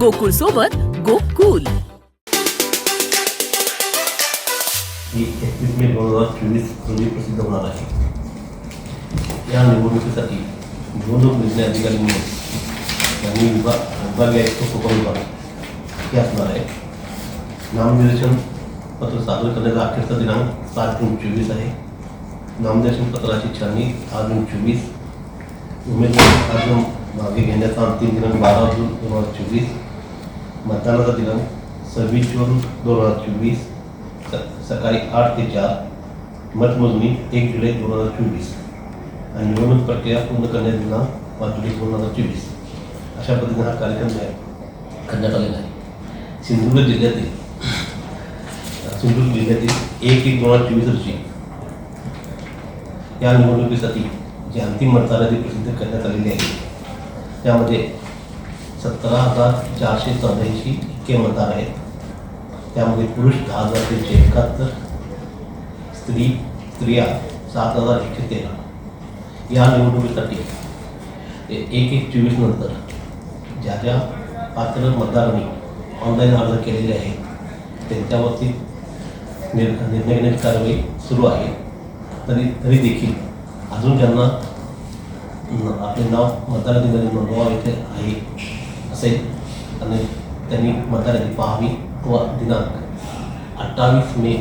गोकुळ सोबत गोकुल। एकवीस मे दोन हज़ार चोवीस रोजी प्रसिद्ध होणार आहे. या निवडणुकीसाठी निवडणूक निर्णय अधिकारी म्हणून यांनी विभाग विभागीय आयुक्त उपविभाग हे असणार आहे. नामनिर्देशन पत्र सादर करण्याचा अखेरचा दिनांक सात जून चोवीस आहे. नामनिर्देशन पत्राची छाननी दहा जून चोवीस. उमेदवारी अर्ज़ मागे घेण्याचा अंतिम दिनांक बारा जून दोन हज़ार चोवीस. मतदानाचा दिनांक सव्वीस जून दोन हजार चोवीस स- सकाळी आठ ते चार मतमोजणी एक जुलै दोन हजार चोवीस आणि निवडणूक प्रक्रिया पूर्ण करण्यात दिनांक पाच जुलै दोन हजार चोवीस. अशा पद्धतीने हा कार्यक्रम आहे करण्यात आलेला आहे. सिंधुदुर्ग जिल्ह्यातील सिंधुदुर्ग जिल्ह्यातील एक एक दोन हजार चोवीस रोजी या निवडणुकीसाठी जे अंतिम मतदानाची प्रसिद्ध करण्यात आलेली आहे त्यामध्ये सतरा हज़ार चारशे चौऱ्याऐंशी इतके मतदार आहेत त्यामध्ये पुरुष दहा हज़ार तीनशे एकाहत्तर, स्त्री स्त्रिया सात हज़ार एकशे तेरा. या निवडणुकीसाठी एक एक चोवीस नंतर ज्या ज्या पात्र मतदारांनी ऑनलाईन अर्ज़ केलेले आहेत, त्यांच्यावरती निर, निर्णय, कारवाई सुरू आहे. तरी तरी देखील अजून ज्यांना आपले नाव मतदार आहे असेल. आणि त्यांनी मतदार पहावी पाहावी व दिनांक अठ्ठावीस मे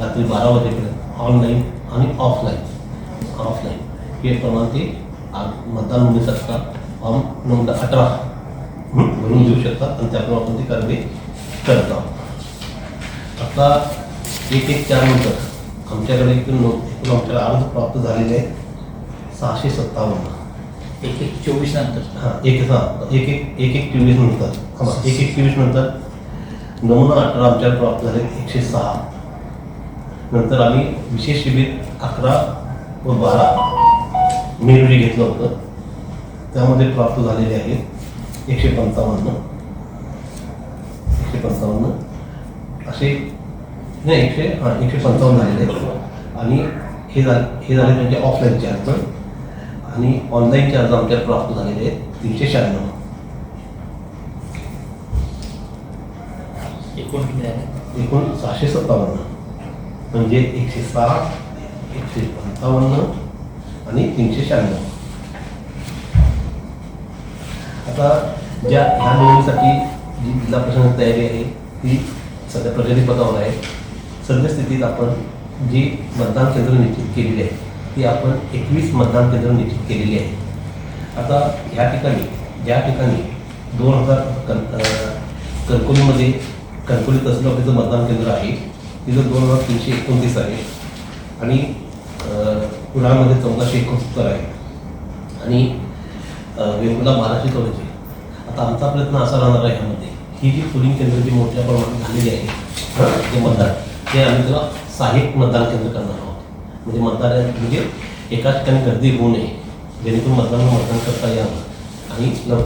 रात्री बारा वाजेपर्यंत ऑनलाईन आणि ऑफलाईन ऑफलाईन हे प्रमाण ते मतदान नोंदणी शकता. फॉर्म नोंद अठरा. भरून देऊ शकता आणि त्याप्रमाणे आपण ती कारवाई करत आहोत. आता एक एक चार नंतर आमच्याकडे एकूण नो एकूण आमच्याकडे अर्ज प्राप्त झालेले आहे सहाशे सत्तावन्न. एक एक चोवीस नंतर. हां एक हां एक एक एक एक चोवीस नंतर. हां एक एक चोवीस नंतर. नमुना अठरा आमच्या प्राप्त झाले एकशे सहा. नंतर आम्ही विशेष शिबिर अकरा व बारा मे रोजी घेतलं होतं. त्यामध्ये प्राप्त झालेले आहेत एकशे पंचावन्न. एकशे पंचावन्न. असे नाही एकशे हां एकशे पंचावन्न झालेले आहेत. आणि हे झाले हे झाले त्यांचे ऑफलाईनचे अर्थ आणि ऑनलाईनचे अर्ज आमच्यात प्राप्त झालेले आहेत. तीनशे शहाण्णव. एकूण किती झाले एकूण सहाशे सत्तावन्न. म्हणजे एकशे सहा एकशे पंचावन्न आणि तीनशे शहाण्णव. आता ज्या ह्या निवडणुकीसाठी जी जिल्हा प्रशासन तयारी आहे ती सध्या प्रगतीपथावर आहे. सद्यस्थितीत आपण जी मतदान केंद्र निश्चित केलेली आहे ती आपण एकवीस मतदान केंद्र निश्चित केलेली आहे आता ह्या ठिकाणी ज्या ठिकाणी दोन हजार कन कणकोलीमध्ये कणकोली कणकवली तहसील ऑफिसचं मतदान केंद्र आहे तिथं दोन हजार तीनशे एकोणतीस आहे आणि अं, कुडाळमध्ये चौदाशे एकोणसत्तर आहे. आणि अं, बाराशे चौदाशे आता आमचा प्रयत्न असा राहणार आहे ह्यामध्ये ही जी पोलिंग केंद्र जी मोठ्या प्रमाणात झालेली आहे ते मतदान ते आम्ही त्याला सहाय्यक मतदान केंद्र करणार आहोत. म्हणजे मतदार म्हणजे एकाच ठिकाणी गर्दी होऊ नये. जेणेकरून मतदारांना मतदान करता यावं. आणि लव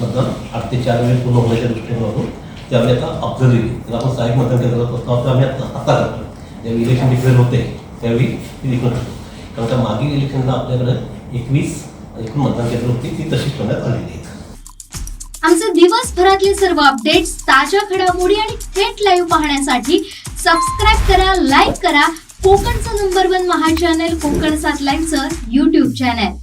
मतदान आठ ते चार वेळेस पूर्ण होण्याच्या दृष्टीने ते आम्ही आता ऑब्झर्व्ह त्याला आपण साहेब मतदान केंद्राचा प्रस्ताव तर आम्ही आता आता करतो ज्यावेळी इलेक्शन डिक्लेअर होते त्यावेळी ती देखील करतो कारण त्या मागील इलेक्शनला आपल्याकडे एकवीस एकूण मतदान केंद्र होती ती तशीच करण्यात आलेली आहेत. आमचे दिवसभरातले सर्व अपडेट्स ताज्या घडामोडी आणि थेट लाईव्ह पाहण्यासाठी सबस्क्राईब करा लाईक करा कोकणचं number one Maha channel Kokan सात लाईव्हचं युट्यूब चॅनल